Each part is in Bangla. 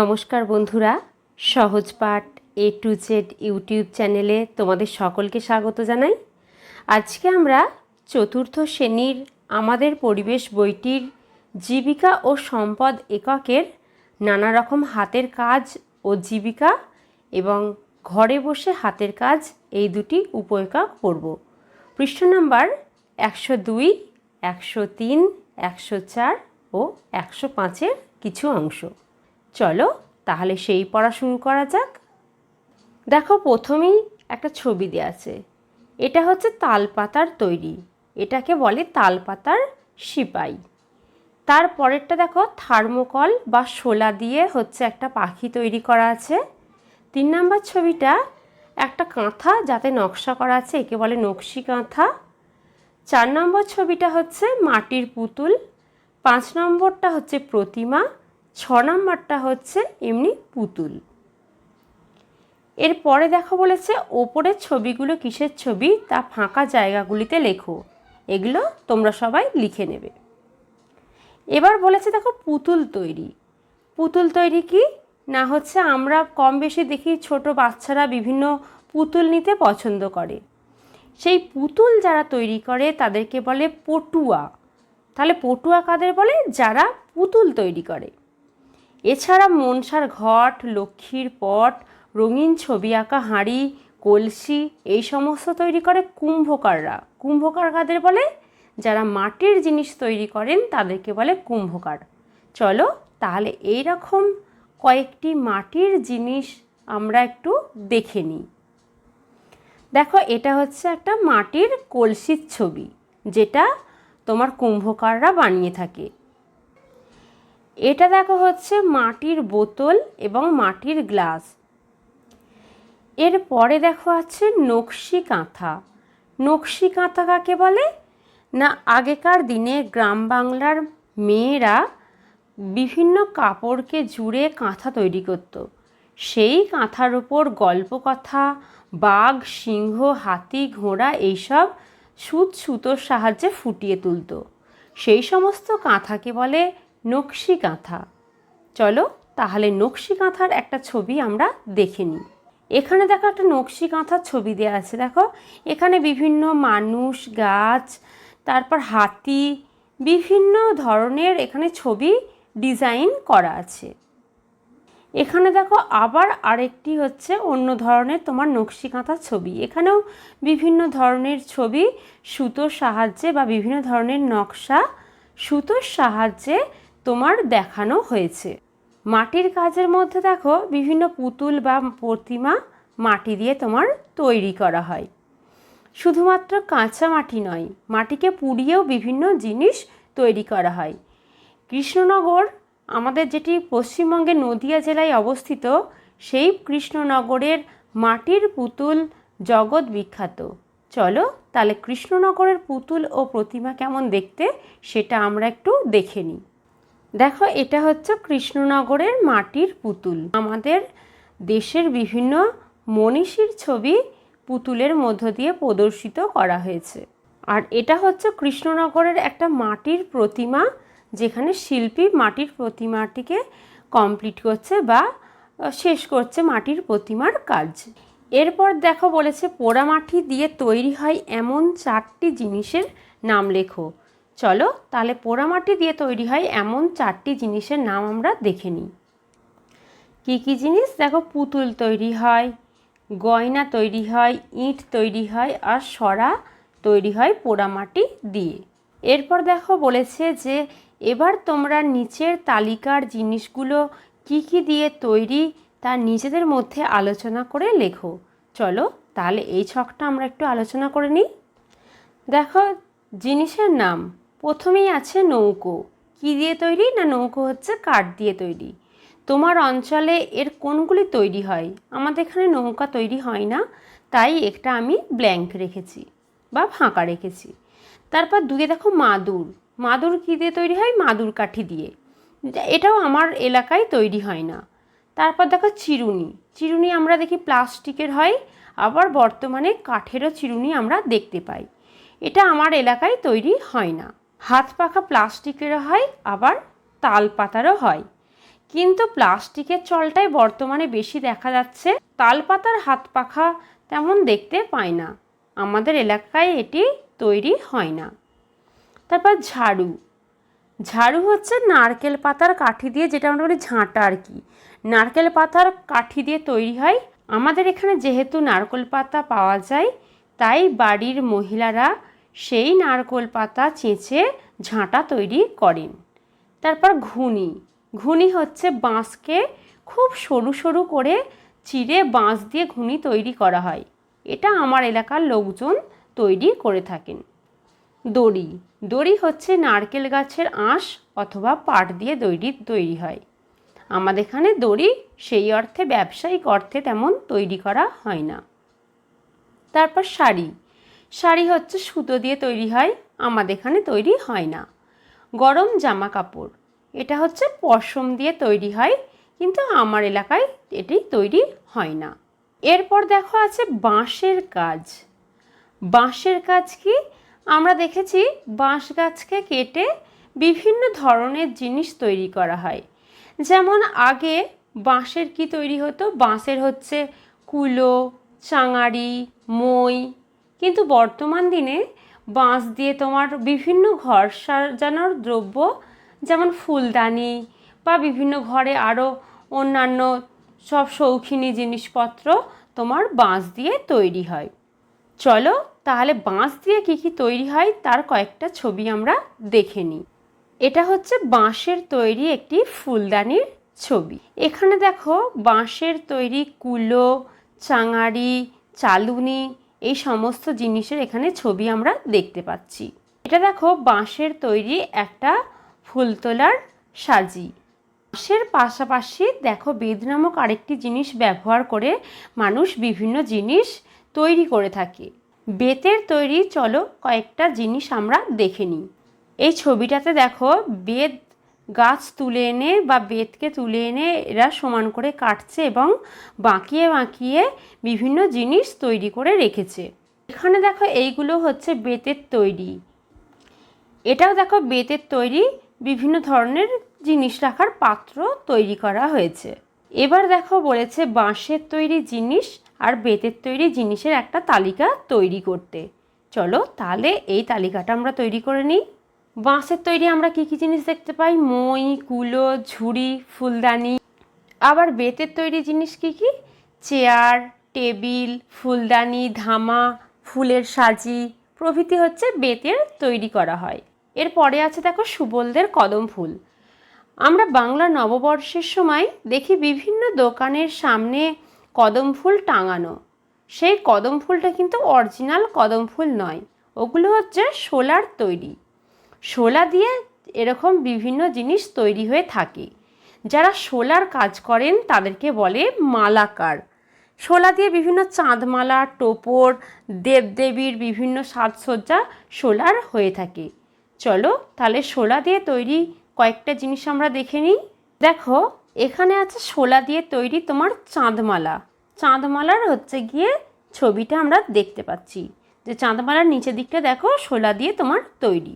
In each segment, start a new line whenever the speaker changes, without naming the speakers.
নমস্কার বন্ধুরা, সহজ পাঠ এ টু জেড ইউটিউব চ্যানেলে তোমাদের সকলকে স্বাগত জানাই। আজকে আমরা চতুর্থ শ্রেণির আমাদের পরিবেশ বইটির জীবিকা ও সম্পদ এককের নানা রকম হাতের কাজ ও জীবিকা এবং ঘরে বসে হাতের কাজ এই দুটি উপএকক করব পৃষ্ঠ নাম্বার একশো দুই, একশো তিন, একশো চার ও একশো পাঁচের কিছু অংশ। চলো, তাহলে সেই পড়া শুরু করা যাক। দেখো, প্রথমেই একটা ছবি দেওয়া আছে। এটা হচ্ছে তালপাতার তৈরি। এটাকে বলে তালপাতার সিপাই। তার পরেরটা দেখো, থার্মোকল বা শোলা দিয়ে হচ্ছে একটা পাখি তৈরি করা আছে। তিন নাম্বার ছবিটা, একটা কাঁথা যাতে নকশা করা আছে, একে বলে নকশি কাঁথা। চার নম্বর ছবিটা হচ্ছে মাটির পুতুল। পাঁচ নম্বরটা হচ্ছে প্রতিমা। ছ নম্বরটা হচ্ছে এমনি পুতুল। এরপরে দেখো বলেছে, ওপরের ছবিগুলো কিসের ছবি? তা ফাঁকা জায়গাগুলিতে লেখো। এগুলো তোমরা সবাই লিখে নেবে। এবার বলেছে দেখো, পুতুল তৈরি। পুতুল তৈরি কি? না হচ্ছে আমরা কম বেশি দেখি ছোট বাচ্চারা বিভিন্ন পুতুল নিতে পছন্দ করে। সেই পুতুল যারা তৈরি করে তাদেরকে বলে পটুয়া। তাহলে পটুয়া কাদের বলে? যারা পুতুল তৈরি করে। এছাড়া মনসার ঘট, লক্ষ্মীর পট, রঙিন ছবি আঁকা হাঁড়ি, কলসি, এই সমস্ত তৈরি করে কুম্ভকাররা। কুম্ভকার কাদের বলে যারা মাটির জিনিস তৈরি করেন তাদেরকে বলে কুম্ভকার। চলো তাহলে এই রকম কয়েকটি মাটির জিনিস আমরা একটু দেখে নিই। দেখো, এটা হচ্ছে একটা মাটির কলসির ছবি, যেটা তোমার কুম্ভকাররা বানিয়ে থাকে। এটা দেখো হচ্ছে মাটির বোতল এবং মাটির গ্লাস। এরপরে দেখো আছে নকশি কাঁথা। নকশি কাঁথা কাকে বলে? না, আগেকার দিনে গ্রাম বাংলার মেয়েরা বিভিন্ন কাপড়কে জুড়ে কাঁথা তৈরি করত। সেই কাঁথার ওপর গল্পকথা, বাঘ, সিংহ, হাতি, ঘোড়া এইসব সুত সুতোর সাহায্যে ফুটিয়ে তুলত। সেই সমস্ত কাঁথাকে বলে নকশি কাঁথা চলো তাহলে নকশি কাঁথার একটা ছবি আমরা দেখে নিই। এখানে দেখো একটা নকশি কাঁথার ছবি দেওয়া আছে, দেখো। এখানে বিভিন্ন মানুষ, গাছ, তারপর হাতি, বিভিন্ন ধরনের এখানে ছবি ডিজাইন করা আছে। এখানে দেখো আবার আরেকটি হচ্ছে অন্য ধরনের তোমার নকশি কাঁথার ছবি। এখানেও বিভিন্ন ধরনের ছবি সুতোর সাহায্যে বা বিভিন্ন ধরনের নকশা সুতোর সাহায্যে তোমার দেখানো হয়েছে। মাটির কাজের মধ্যে দেখো বিভিন্ন পুতুল বা প্রতিমা মাটি দিয়ে তোমার তৈরি করা হয়। শুধুমাত্র কাঁচা মাটি নয়, মাটিকে পুড়িয়েও বিভিন্ন জিনিস তৈরি করা হয়। কৃষ্ণনগর, আমাদের যেটি পশ্চিমবঙ্গের নদিয়া জেলায় অবস্থিত, সেই কৃষ্ণনগরের মাটির পুতুল জগৎ বিখ্যাত। চলো তাহলে কৃষ্ণনগরের পুতুল ও প্রতিমা কেমন দেখতে সেটা আমরা একটু দেখে নিই। দেখো, এটা হচ্ছে কৃষ্ণনগরের মাটির পুতুল। আমাদের দেশের বিভিন্ন মনীষীর ছবি পুতুলের মধ্য দিয়ে প্রদর্শিত করা হয়েছে। আর এটা হচ্ছে কৃষ্ণনগরের একটা মাটির প্রতিমা, যেখানে শিল্পী মাটির প্রতিমাটিকে কমপ্লিট করছে বা শেষ করছে মাটির প্রতিমার কাজ। এরপর দেখো বলেছে পোড়ামাটি দিয়ে তৈরি হয় এমন চারটি জিনিসের নাম লেখো। চলো তাহলে পোড়ামাটি দিয়ে তৈরি হয় এমন চারটি জিনিসের নাম আমরা দেখে নিই। কী কী জিনিস? দেখো পুতুল তৈরি হয়, গয়না তৈরি হয়, ইট তৈরি হয় আর সরা তৈরি হয় পোড়ামাটি দিয়ে। এরপর দেখো বলেছে যে এবার তোমরা নিচের তালিকার জিনিসগুলো কি কি দিয়ে তৈরি তা নিজেদের মধ্যে আলোচনা করে লেখো। চলো তাহলে এই ছকটা আমরা একটু আলোচনা করে নিই। দেখো জিনিসের নাম। প্রথমেই আছে নৌকো। কি দিয়ে তৈরি না নৌকো হচ্ছে কাঠ দিয়ে তৈরি? তোমার অঞ্চলে এর কোনগুলি তৈরি হয়? আমাদের এখানে নৌকা তৈরি হয় না, তাই একটা আমি ব্ল্যাঙ্ক রেখেছি বা ফাঁকা রেখেছি। তারপর দুয়ে দেখো মাদুর। মাদুর কী দিয়ে তৈরি হয়? মাদুর কাঠি দিয়ে। এটাও আমার এলাকায় তৈরি হয় না। তারপর দেখো চিরুনি। চিরুনি আমরা দেখি প্লাস্টিকের হয়, আবার বর্তমানে কাঠেরও চিরুনি আমরা দেখতে পাই। এটা আমার এলাকায় তৈরি হয় না। হাত পাখা প্লাস্টিকেরও হয়, আবার তাল পাতারও হয়। কিন্তু প্লাস্টিকের চলটাই বর্তমানে বেশি দেখা যাচ্ছে। তাল পাতার হাত পাখা তেমন দেখতে পাই না। আমাদের এলাকায় এটি তৈরি হয় না। তারপর ঝাড়ু। ঝাড়ু হচ্ছে নারকেল পাতার কাঠি দিয়ে, যেটা আমরা বলি ঝাঁটা আর কি। নারকেল পাতার কাঠি দিয়ে তৈরি হয়। আমাদের এখানে যেহেতু নারকেল পাতা পাওয়া যায়, তাই বাড়ির মহিলারা সেই নারকোল পাতা চেঁচে ঝাঁটা তৈরি করেন। তারপর ঘুনি। ঘুনি হচ্ছে বাঁশকে খুব সরু সরু করে চিড়ে বাঁশ দিয়ে ঘুনি তৈরি করা হয়। এটা আমার এলাকার লোকজন তৈরি করে থাকেন। দড়ি। দড়ি হচ্ছে নারকেল গাছের আঁশ অথবা পাট দিয়ে দড়ি তৈরি হয়। আমাদের এখানে দড়ি সেই অর্থে, ব্যবসায়িক অর্থে তেমন তৈরি করা হয় না। তারপর শাড়ি। শাড়ি হচ্ছে সুতো দিয়ে তৈরি হয়, আমাদের এখানে তৈরি হয় না। গরম জামা কাপড়, এটা হচ্ছে পশম দিয়ে তৈরি হয়, কিন্তু আমার এলাকায় এটি তৈরি হয় না। এরপর দেখো আছে বাঁশের কাজ। বাঁশের কাজ কি? আমরা দেখেছি বাঁশ গাছকে কেটে বিভিন্ন ধরনের জিনিস তৈরি করা হয়। যেমন আগে বাঁশের কি তৈরি হতো? বাঁশের হচ্ছে কুলো চাঙারি মই কিন্তু বর্তমান দিনে বাঁশ দিয়ে তোমার বিভিন্ন ঘর সাজানোর দ্রব্য, যেমন ফুলদানি বা বিভিন্ন ঘরে আরও অন্যান্য সব শৌখিনী জিনিসপত্র তোমার বাঁশ দিয়ে তৈরি হয়। চলো তাহলে বাঁশ দিয়ে কী কী তৈরি হয় তার কয়েকটা ছবি আমরা দেখে নিই। এটা হচ্ছে বাঁশের তৈরি একটি ফুলদানির ছবি। এখানে দেখো বাঁশের তৈরি কুলো চাঙারি চালুনি এই সমস্ত জিনিসের এখানে ছবি আমরা দেখতে পাচ্ছি। এটা দেখো বাঁশের তৈরি একটা ফুল তোলার সাজি। বাঁশের পাশাপাশি দেখো বেদ নামক আরেকটি জিনিস ব্যবহার করে মানুষ বিভিন্ন জিনিস তৈরি করে থাকে। বেতের তৈরি চলো কয়েকটা জিনিস আমরা দেখে নিই। এই ছবিটাতে দেখো বেত গাছ তুলে এনে বা বেতকে তুলে এনে এরা সমান করে কাটছে এবং বাঁকিয়ে বাঁকিয়ে বিভিন্ন জিনিস তৈরি করে রেখেছে। এখানে দেখো এইগুলো হচ্ছে বেতের তৈরি। এটাও দেখো বেতের তৈরি, বিভিন্ন ধরনের জিনিস রাখার পাত্র তৈরি করা হয়েছে। এবার দেখো বলেছে বাঁশের তৈরি জিনিস আর বেতের তৈরি জিনিসের একটা তালিকা তৈরি করতে। চলো তাহলে এই তালিকাটা আমরা তৈরি করে নিই। বাঁশের তৈরি আমরা কী কী জিনিস দেখতে পাই? মই, কুলো, ঝুড়ি, ফুলদানি। আবার বেতের তৈরি জিনিস কী কী? চেয়ার, টেবিল, ফুলদানি, ধামা, ফুলের সাজি। প্রভৃতি হচ্ছে বেতের তৈরি করা হয়। এরপরে আছে দেখো সুবলদের কদম ফুল। আমরা বাংলা নববর্ষের সময় দেখি বিভিন্ন দোকানের সামনে কদম ফুল টাঙানো। সেই কদম ফুলটা কিন্তু অরিজিনাল কদম ফুল নয়। ওগুলো হচ্ছে শোলার তৈরি। শোলা দিয়ে এরকম বিভিন্ন জিনিস তৈরি হয়ে থাকে। যারা শোলার কাজ করেন, তাদেরকে বলে মালাকার। শোলা দিয়ে বিভিন্ন চাঁদমালা, টোপর, দেবদেবীর বিভিন্ন সাজসজ্জা শোলার হয়ে থাকে। চলো তাহলে শোলা দিয়ে তৈরি কয়েকটা জিনিস আমরা দেখে নিই। দেখো, এখানে আছে শোলা দিয়ে তৈরি তোমার চাঁদমালা। চাঁদমালার হচ্ছে গিয়ে ছবিটা আমরা দেখতে পাচ্ছি। যে চাঁদমালার নিচের দিকটা দেখো, শোলা দিয়ে তোমার তৈরি।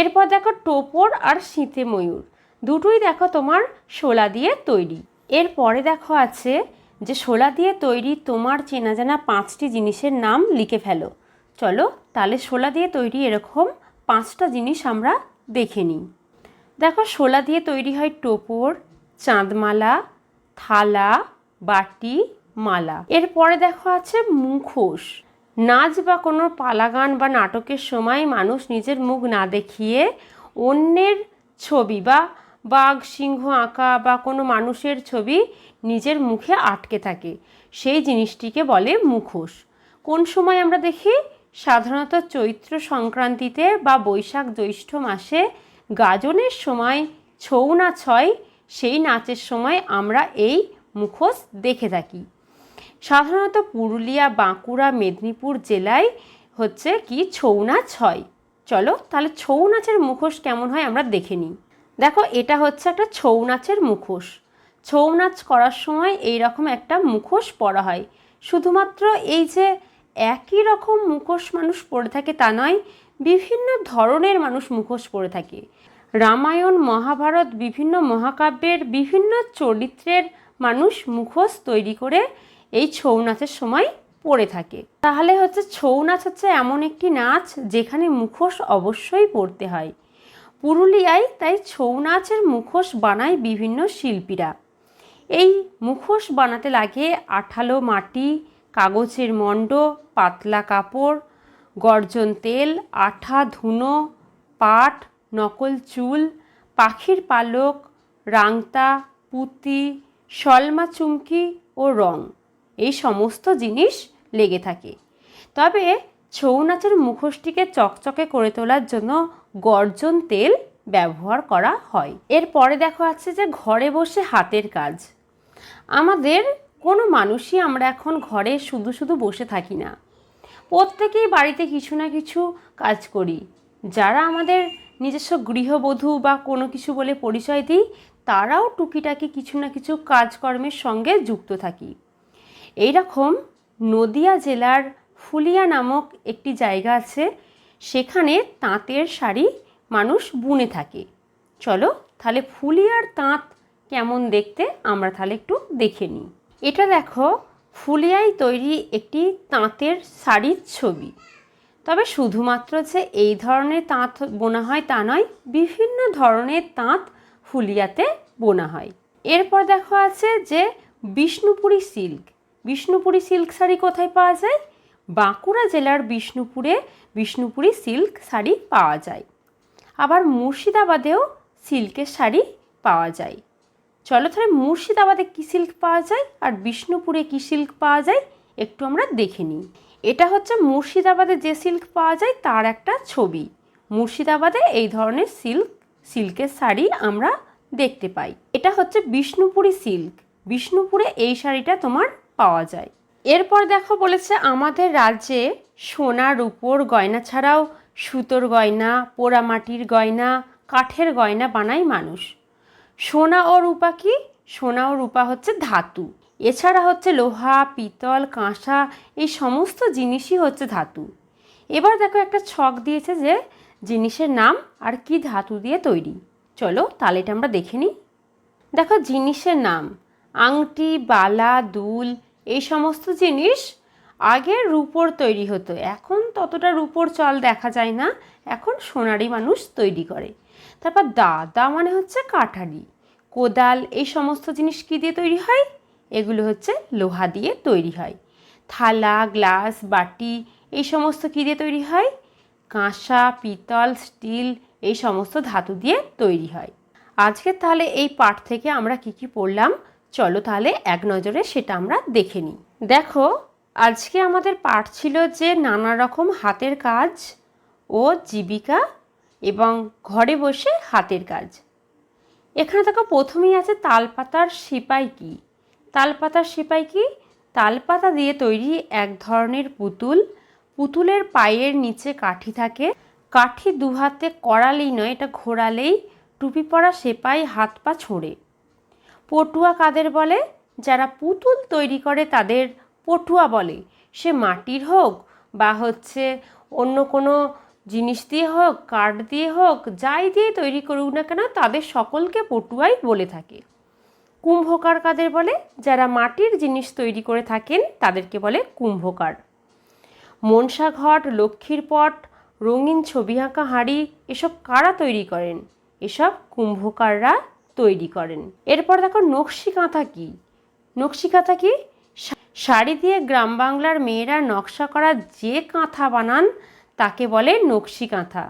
এরপর দেখো টোপর আর শীতে ময়ূর। দুটোই দেখো তোমার শোলা দিয়ে তৈরি। এরপরে দেখো আছে যে শোলা দিয়ে তৈরি তোমার চেনা জানা পাঁচটি জিনিসের নাম লিখে ফেলো। চলো তাহলে শোলা দিয়ে তৈরি এরকম পাঁচটা জিনিস আমরা দেখে নিই। দেখো শোলা দিয়ে তৈরি হয় টোপর, চাঁদমালা, থালা, বাটি, মালা। এরপরে দেখো আছে মুখোশ। নাচ বা কোনো পালাগান বা নাটকের সময় মানুষ নিজের মুখ না দেখিয়ে অন্যের ছবি বা বাঘ, সিংহ, আঁকা বা কোনো মানুষের ছবি নিজের মুখে আটকে থাকে। সেই জিনিসটিকে বলে মুখোশ। কোন সময় আমরা দেখি? সাধারণত চৈত্র সংক্রান্তিতে বা বৈশাখ জ্যৈষ্ঠ মাসে গাজনের সময় ছৌ নাচ হয় সেই নাচের সময় আমরা এই মুখোশ দেখে থাকি। সাধারণত পুরুলিয়া, বাঁকুড়া, মেদিনীপুর জেলায় হচ্ছে কি ছৌ নাচ হয়। চলো তাহলে ছৌ নাচের মুখোশ কেমন হয় আমরা দেখে নিই। দেখো এটা হচ্ছে একটা ছৌ নাচের মুখোশ। ছৌ নাচ করার সময় এই রকম একটা মুখোশ পরা হয়। শুধুমাত্র এই যে একই রকম মুখোশ মানুষ পরে থাকে তা নয়, বিভিন্ন ধরনের মানুষ মুখোশ পরে থাকে। রামায়ণ, মহাভারত, বিভিন্ন মহাকাব্যের বিভিন্ন চরিত্রের মানুষ মুখোশ তৈরি করে এই ছৌ নাচের সময় পড়ে থাকে। তাহলে হচ্ছে ছৌ নাচ হচ্ছে এমন একটি নাচ যেখানে মুখোশ অবশ্যই পড়তে হয়। পুরুলিয়ায় তাই ছৌ নাচের মুখোশ বানায় বিভিন্ন শিল্পীরা। এই মুখোশ বানাতে লাগে আঠালো মাটি, কাগজের মণ্ড পাতলা কাপড়, গর্জন তেল, আঠা, ধুনো, পাট, নকল চুল, পাখির পালক, রাংতা, পুঁতি সলমা চুমকি ও রং। এই সমস্ত জিনিস লেগে থাকে। তবে ছৌ নাচের মুখোশটিকে চকচকে করে তোলার জন্য গর্জন তেল ব্যবহার করা হয়। এরপরে দেখো আছে যে ঘরে বসে হাতের কাজ। আমাদের কোনো মানুষই আমরা এখন ঘরে শুধু শুধু বসে থাকি না। প্রত্যেকেই বাড়িতে কিছু না কিছু কাজ করি। যারা আমাদের নিজস্ব গৃহবধূ বা কোনো কিছু বলে পরিচয় দিই, তারাও টুকিটাকি কিছু না কিছু কাজকর্মের সঙ্গে যুক্ত থাকি। এইরকম নদিয়া জেলার ফুলিয়া নামক একটি জায়গা আছে, সেখানে তাঁতের শাড়ি মানুষ বুনে থাকে। চলো তাহলে ফুলিয়ার তাঁত কেমন দেখতে আমরা তাহলে একটু দেখে নিই। এটা দেখো, ফুলিয়ায় তৈরি একটি তাঁতের শাড়ির ছবি। তবে শুধুমাত্র যে এই ধরনের তাঁত বোনা হয় তা নয়, বিভিন্ন ধরনের তাঁত ফুলিয়াতে বোনা হয়। এরপর দেখো আছে যে বিষ্ণুপুরী সিল্ক। বিষ্ণুপুরী সিল্ক শাড়ি কোথায় পাওয়া যায়? বাঁকুড়া জেলার বিষ্ণুপুরে বিষ্ণুপুরী সিল্ক শাড়ি পাওয়া যায়। আবার মুর্শিদাবাদেও সিল্কের শাড়ি পাওয়া যায়। চলো তাহলে মুর্শিদাবাদে কী সিল্ক পাওয়া যায় আর বিষ্ণুপুরে কী সিল্ক পাওয়া যায় একটু আমরা দেখে নিই। এটা হচ্ছে মুর্শিদাবাদে যে সিল্ক পাওয়া যায় তার একটা ছবি। মুর্শিদাবাদে এই ধরনের সিল্ক, সিল্কের শাড়ি আমরা দেখতে পাই। এটা হচ্ছে বিষ্ণুপুরি সিল্ক। বিষ্ণুপুরে এই শাড়িটা তোমার পাওয়া যায়। এরপর দেখো বলেছে, আমাদের রাজ্যে সোনা রূপোর গয়না ছাড়াও সুতোর গয়না, পোড়ামাটির গয়না, কাঠের গয়না বানায় মানুষ। সোনা ও রূপা কি? সোনা ও রূপা হচ্ছে ধাতু। এছাড়া হচ্ছে লোহা, পিতল, কাঁসা, এই সমস্ত জিনিসই হচ্ছে ধাতু। এবার দেখো একটা ছক দিয়েছে যে জিনিসের নাম আর কি ধাতু দিয়ে তৈরি। চলো তাহলে এটা আমরা দেখে নিই। দেখো জিনিসের নাম, আংটি, বালা, দুল এই সমস্ত জিনিস আগে রূপোর তৈরি হতো। এখন ততটা রূপোর চল দেখা যায় না। এখন সোনারি মানুষ তৈরি করে। তারপর দা দা মানে হচ্ছে কাঠারি। কোদাল, এই সমস্ত জিনিস কী দিয়ে তৈরি হয়? এগুলো হচ্ছে লোহা দিয়ে তৈরি হয়। থালা, গ্লাস, বাটি, এই সমস্ত কী দিয়ে তৈরি হয়? কাঁসা, পিতল, স্টিল, এই সমস্ত ধাতু দিয়ে তৈরি হয়। আজকে তাহলে এই পাঠ থেকে আমরা কি কি পড়লাম? চলো তাহলে এক নজরে সেটা আমরা দেখে নিই। দেখো, আজকে আমাদের পাঠ ছিল যে নানা রকম হাতের কাজ ও জীবিকা এবং ঘরে বসে হাতের কাজ। এখানে দেখো, প্রথমেই আছে তালপাতার সিপাই কি? তালপাতার সিপাই কি? তালপাতা দিয়ে তৈরি এক ধরনের পুতুল। পুতুলের পায়ের নিচে কাঠি থাকে। কাঠি দু হাতে করালেই নয়, এটা ঘোরালেই টুপি পরা সেপাই হাত পা ছোঁড়ে। পটুয়া কাদের বলে? যারা পুতুল তৈরি করে তাদের পটুয়া বলে। সে মাটির হোক বা হচ্ছে অন্য কোনো জিনিস দিয়ে হোক, কাঠ দিয়ে হোক, যাই দিয়ে তৈরি করুক না কেন, তাদের সকলকে পটুয়াই বলে থাকে। কুম্ভকার কাদের বলে? যারা মাটির জিনিস তৈরি করে থাকেন, তাদেরকে বলে কুম্ভকার। মনসা ঘট, লক্ষ্মীর পট, রঙিন ছবি আঁকা হাঁড়ি, এসব কারা তৈরি করেন? এসব কুম্ভকাররা তৈরি করেন। এরপর দেখো নকশি কাঁথা কী? নকশি কাঁথা কি? শাড়ি দিয়ে গ্রাম বাংলার মেয়েরা নকশা করা যে কাঁথা বানান, তাকে বলে নকশি কাঁথা।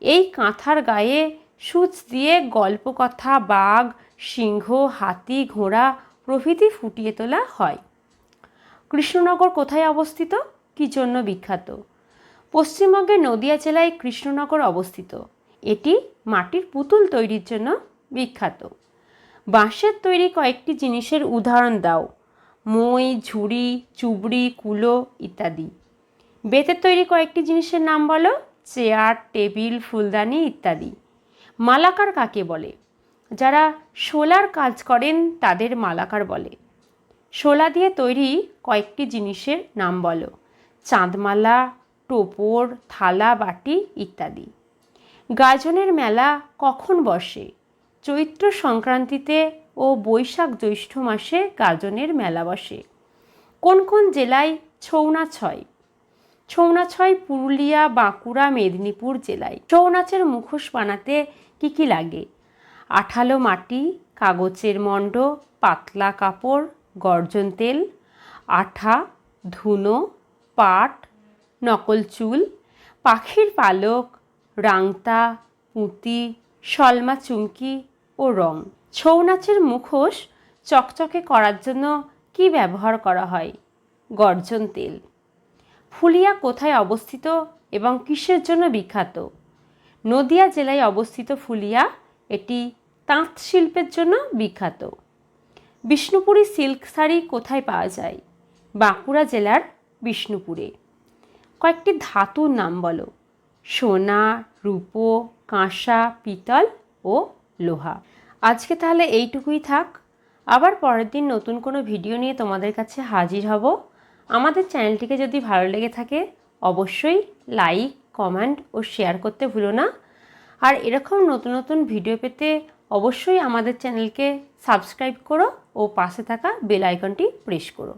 এই কাঁথার গায়ে সূচ দিয়ে গল্পকথা, বাঘ, সিংহ, হাতি, ঘোড়া প্রভৃতি ফুটিয়ে তোলা হয়। কৃষ্ণনগর কোথায় অবস্থিত? কী জন্য বিখ্যাত? পশ্চিমবঙ্গের নদিয়া জেলায় কৃষ্ণনগর অবস্থিত। এটি মাটির পুতুল তৈরির জন্য বিখ্যাত। বাঁশের তৈরি কয়েকটি জিনিসের উদাহরণ দাও। মই, ঝুড়ি, চুবড়ি, কুলো ইত্যাদি। বেতের তৈরি কয়েকটি জিনিসের নাম বলো? চেয়ার, টেবিল, ফুলদানি ইত্যাদি। মালাকার কাকে বলে? যারা শোলার কাজ করেন, তাদের মালাকার বলে। শোলা দিয়ে তৈরি কয়েকটি জিনিসের নাম বলো। চাঁদমালা, টোপর, থালা, বাটি ইত্যাদি। গাজনের মেলা কখন বসে? চৈত্র সংক্রান্তিতে ও বৈশাখ জ্যৈষ্ঠ মাসে গাজনের মেলা বসে। কোন কোন জেলায়? ছৌ নাচ হয় ছৌ নাচ হয় পুরুলিয়া, বাঁকুড়া, মেদিনীপুর জেলায়। ছৌ নাচের মুখোশ বানাতে কী কী লাগে? আঠালো মাটি, কাগজের মণ্ড পাতলা কাপড়, গর্জন তেল, আঠা, ধুনো, পাট, নকল চুল, পাখির পালক, রাংতা, পুঁতি সলমা চুমকি ও রং। ছৌ নাচের মুখোশ চকচকে করার জন্য কি ব্যবহার করা হয়? গর্জন তেল। ফুলিয়া কোথায় অবস্থিত এবং কিসের জন্য বিখ্যাত? নদিয়া জেলায় অবস্থিত ফুলিয়া এটি তাঁত শিল্পের জন্য বিখ্যাত। বিষ্ণুপুরি সিল্ক শাড়ি কোথায় পাওয়া যায়? বাঁকুড়া জেলার বিষ্ণুপুরে। কয়েকটি ধাতুর নাম বলো। সোনা, রূপো, কাঁসা, পিতল ও লোহা। আজকে তাহলে এইটুকুই থাক। আবার পরের দিন নতুন কোনো ভিডিও নিয়ে তোমাদের কাছে হাজির হব। আমাদের চ্যানেলটিকে যদি ভালো লেগে থাকে, অবশ্যই লাইক, কমেন্ট ও শেয়ার করতে ভুলো না। আর এরকম নতুন নতুন ভিডিও পেতে অবশ্যই আমাদের চ্যানেলকে সাবস্ক্রাইব করো ও পাশে থাকা বেল আইকনটি প্রেস করো।